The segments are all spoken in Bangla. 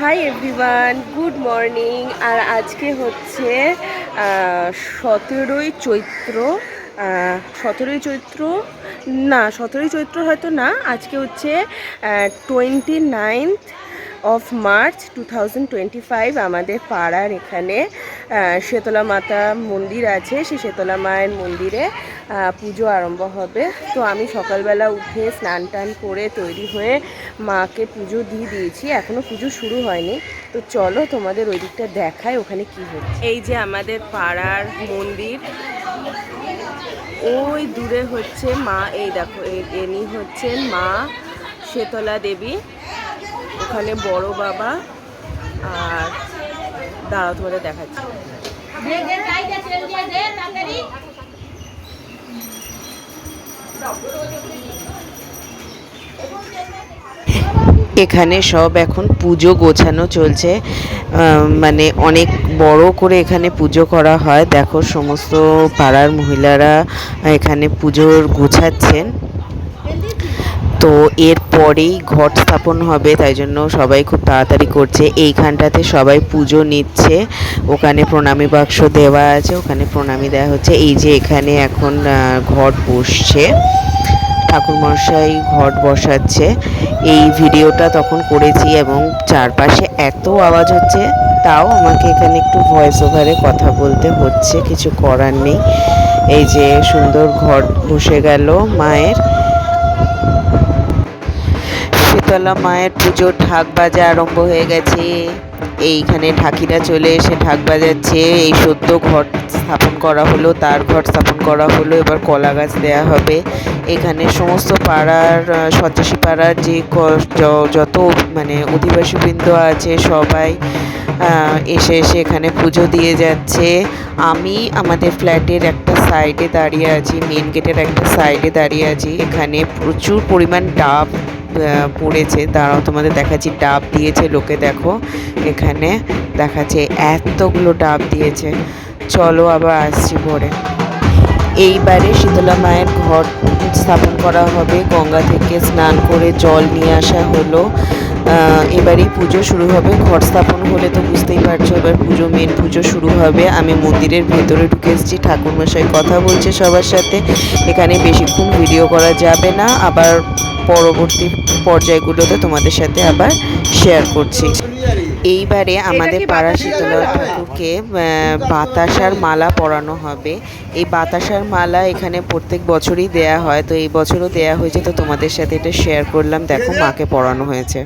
Hi everyone, good morning. আর আজকে হচ্ছে সতেরোই চৈত্র সতেরোই চৈত্র? না, সতেরোই চৈত্র হয়তো না। আজকে হচ্ছে twenty ninth of March two thousand twenty five আমাদের পাড়ার এখানে শীতলা মাতা মন্দির আছে। সেই শীতলা মায়ের মন্দিরে পুজো আরম্ভ হবে। তো আমি সকালবেলা উঠে স্নান টান করে তৈরি হয়ে মাকে পুজো দিয়ে দিয়েছি। এখনও পুজো শুরু হয়নি। তো চলো তোমাদের ওই দিকটা দেখায় ওখানে কি হচ্ছে। এই যে আমাদের পাড়ার মন্দির। ওই দূরে হচ্ছে মা, এই দেখো এনি হচ্ছেন মা শীতলা দেবী। ওখানে বড় বাবা আর দাঁড়াও তোমাদের দেখাচ্ছি। এখানে সব এখন পুজো গোছানো চলছে মানে অনেক বড় করে এখানে পুজো করা হয়। দেখো, সমস্ত পাড়ার মহিলারা এখানে পুজোর গোছাচ্ছেন। তো এরপরেই ঘট স্থাপন হবে, তাই জন্য সবাই খুব তাড়াতাড়ি করছে। এইখানটাতে সবাই পুজো নিচ্ছে। ওখানে প্রণামী বাক্স দেওয়া আছে, ওখানে প্রণামী দেওয়া হচ্ছে। এই যে এখানে এখন ঘট বসছে। ঠাকুর ঠাকুরমশাই ঘট বসাচ্ছে। এই ভিডিওটা তখন করেছি এবং চারপাশে এত আওয়াজ হচ্ছে, তাও আমাকে এখানে একটু ভয়েস ওভারে কথা বলতে হচ্ছে, কিছু করার নেই। এই যে সুন্দর ঘট বসে গেল মায়ের। শীতলা মায়ের পুজোর ঢাক বাজা আরম্ভ হয়ে গেছে। এইখানে ঢাকিরা চলে এসে ঢাক বাজাচ্ছে। এই সদ্য ঘর স্থাপন করা হলো, তার ঘর স্থাপন করা হলো। এবার কলা গাছ দেওয়া হবে। এখানে সমস্ত পাড়ার সন্ত্রাসী পাড়ার যে যত মানে অধিবাসীবৃন্দ আছে সবাই এসে এসে এখানে পুজো দিয়ে যাচ্ছে। আমি আমাদের ফ্ল্যাটের একটা সাইডে দাঁড়িয়ে আছি মেন গেটের একটা সাইডে দাঁড়িয়ে আছি। এখানে প্রচুর পরিমাণ ডাব পড়েছে। দাঁড়াও, তোমাদের দেখাচ্ছি। ডাব দিয়েছে, লোকে দেখো। এখানে দেখাচ্ছে, এতগুলো ডাব দিয়েছে। চলো আবার আসছি পরে। এইবারে শীতলা মায়ের ঘর স্থাপন করা হবে। গঙ্গা থেকে স্নান করে জল নিয়ে আসা হলো। এবারেই পুজো শুরু হবে। ঘর স্থাপন হলে তো বুঝতেই পারছ, এবার পুজো মেন পুজো শুরু হবে। আমি মন্দিরের ভেতরে ঢুকে এসেছি। ঠাকুরমশাই কথা বলছে সবার সাথে। এখানে বেশিক্ষণ ভিডিও করা যাবে না। আবার পরবর্তী পর্যায়গুলোতে তোমাদের সাথে আবার শেয়ার করছি। এইবারে আমাদের পাড়া শীতলা ঠাকুরকে বাতাসার মালা পরানো হবে। এই বাতাসার মালা এখানে প্রত্যেক বছরই দেয়া হয়। তো এই বছরও দেয়া হয়েছে। তো তোমাদের সাথে এটা শেয়ার করলাম। দেখো মাকে পরানো হয়েছে।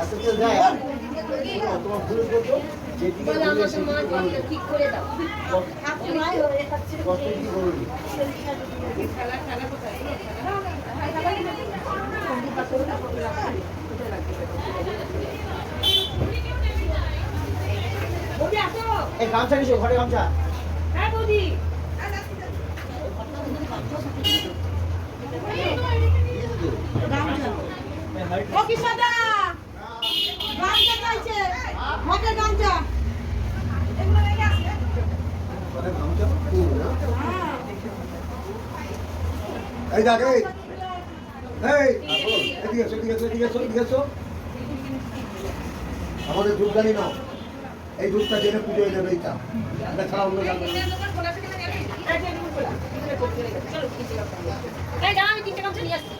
আচ্ছা কি গামছা নিছো ঘরে গামছা। হ্যাঁ বৌদি। ও কিশোরদা গামছা চাইছে মটের গামছা ঘরে গামছা ও, না? এই দেখ এই। এই এদিকে এসো, এদিকে এসো, এদিকে এসো, এদিকে এসো। আমাদের ধূপদানি নাও। এই ধূপটা জেনে পুজো হয়ে যাবে এইটা। এটা ছাড়া অন্য জানবে আমি আসছি।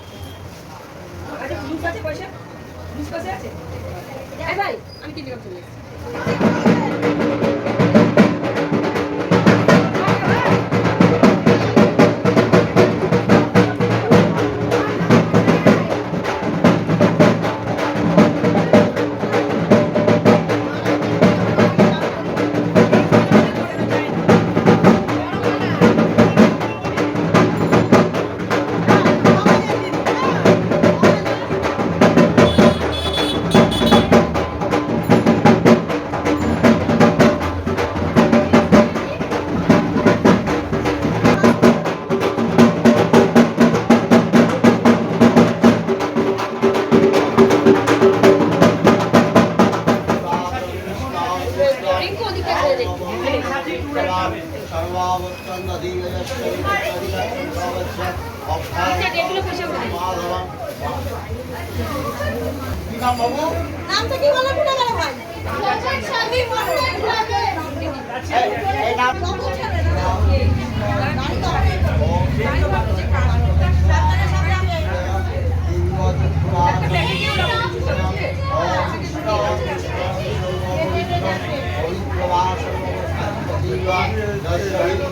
এই এই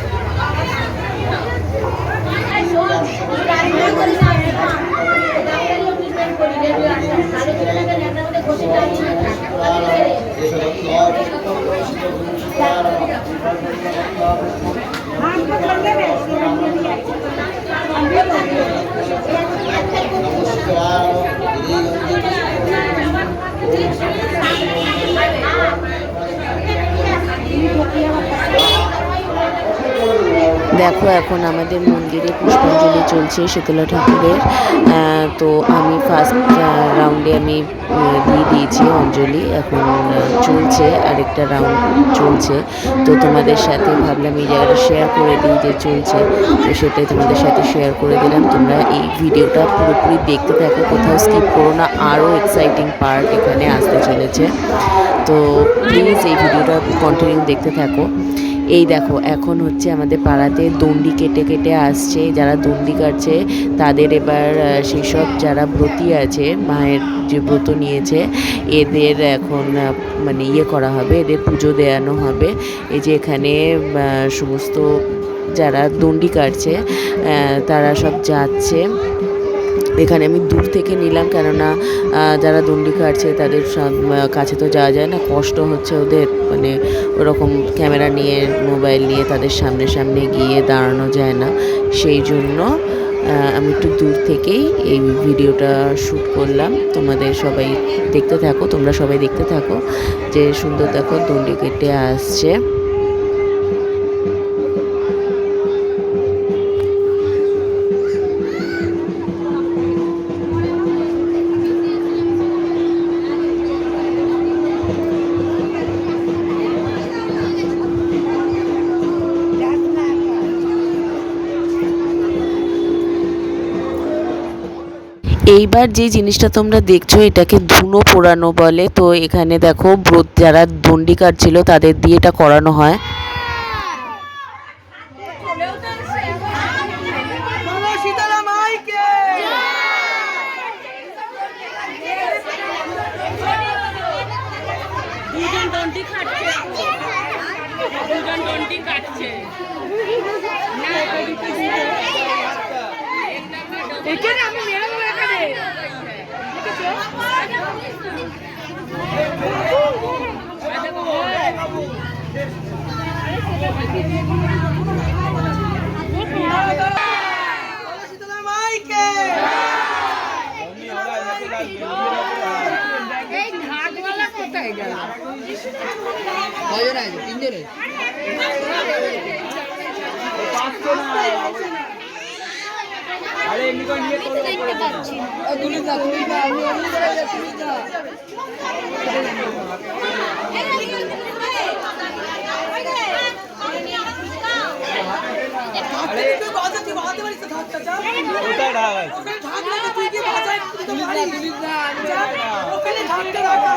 দেখো, এখন আমাদের মন্দিরে পুষ্পাঞ্জলি চলছে শীতলা ঠাকুরের। তো আমি ফার্স্ট রাউন্ডে আমি দিয়ে দিয়েছি অঞ্জলি। এখন চলছে আরেকটা রাউন্ড চলছে। তো তোমাদের সাথে ভাবলাম এই জায়গাটা শেয়ার করে দিই যে চলছে। তো সেটাই তোমাদের সাথে শেয়ার করে দিলাম। তোমরা এই ভিডিওটা পুরোপুরি দেখতে থাকো, কোথাও স্কিপ করো না। আরও এক্সাইটিং পার্ট এখানে আসতে চলেছে। তো প্লিজ এই ভিডিওটা কন্টিনিউ দেখতে থাকো। এই দেখো, এখন হচ্ছে আমাদের পাড়াতে দণ্ডি কেটে কেটে আসছে, যারা দণ্ডি কাটছে তাদের এবার সেসব যারা ব্রতী আছে, মায়ের যে ব্রত নিয়েছে, এদের এখন মানে ইয়ে করা হবে, এদের পুজো দেওয়ানো হবে। এই যে এখানে সমস্ত যারা দণ্ডি কাটছে তারা সব যাচ্ছে। এখানে আমি দূর থেকে নিলাম কেননা যারা দণ্ডি কাটছে তাদের কাছে তো যাওয়া যায় না। কষ্ট হচ্ছে ওদের মানে ওরকম ক্যামেরা নিয়ে, মোবাইল নিয়ে তাদের সামনে সামনে গিয়ে দাঁড়ানো যায় না। সেই জন্য আমি একটু দূর থেকেই এই ভিডিওটা শ্যুট করলাম। তোমাদের সবাই দেখতে থাকো, তোমরা সবাই দেখতে থাকো যে সুন্দর দেখো দণ্ডি কেটে আসছে। এইবার যে জিনিসটা তোমরা দেখছ এটাকে ধুনো পোড়ানো বলে। তো এখানে দেখো ব্রত যারা দণ্ডি ছিল তাদের দিয়ে এটা করানো হয়। কাটছে এখানে আমি মেরাবো এখানে বাবা শীতলা মাইকে এই ঘাটওয়ালা কোথায় গেল তুই বাজা তুই বাজাতে পারিস তো ধাক্কা যা ওখানে ধাক্কা রাখা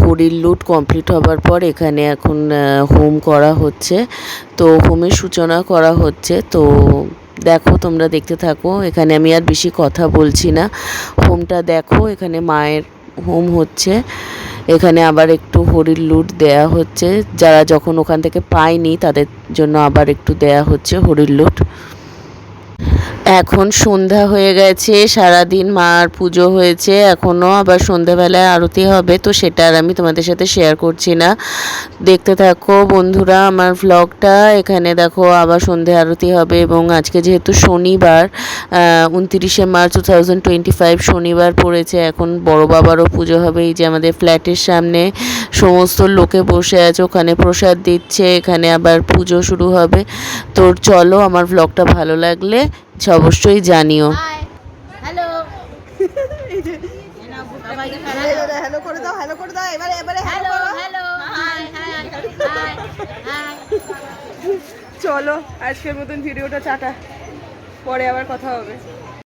হরির লুট কমপ্লিট হবার পর এখানে এখন হোম করা হচ্ছে। তো হোমের সূচনা করা হচ্ছে। তো দেখো, তোমরা দেখতে থাকো। এখানে আমি আর বেশি কথা বলছি না। হোমটা দেখো, এখানে মায়ের হোম হচ্ছে। এখানে আবার একটু হরির লুট দেয়া হচ্ছে। যারা যখন ওখান থেকে পায়নি, তাদের জন্য আবার একটু দেয়া হচ্ছে হরির লুট এখন সন্ধ্যা হয়ে গেছে, সারাদিন মার পুজো হয়েছে এখনও আবার সন্ধ্যাবেলায় আরতি হবে, তো সেটা আর আমি তোমাদের সাথে শেয়ার করছি না। দেখতে থাকো বন্ধুরা আমার ভ্লগটা এখানে দেখো আবার সন্ধে আরতি হবে এবং আজকে যেহেতু শনিবার উনতিরিশে March two thousand twenty five শনিবার পড়েছে, এখন বড় বাবারও পুজো হবে, এই যে আমাদের ফ্ল্যাটের সামনে, সমস্ত লোকে বসে আছে, ওখানে প্রসাদ দিচ্ছে, এখানে আবার পুজো শুরু হবে, তো চলো আমার ভ্লগটা ভালো লাগলে অবশ্যই জানিও। হ্যালো হ্যালো করে দাও হ্যালো করে দাও এবারে এবারে hello hello hi hi hi hi চলো আজকের মতন ভিডিওটা চাটা। পরে আবার কথা হবে।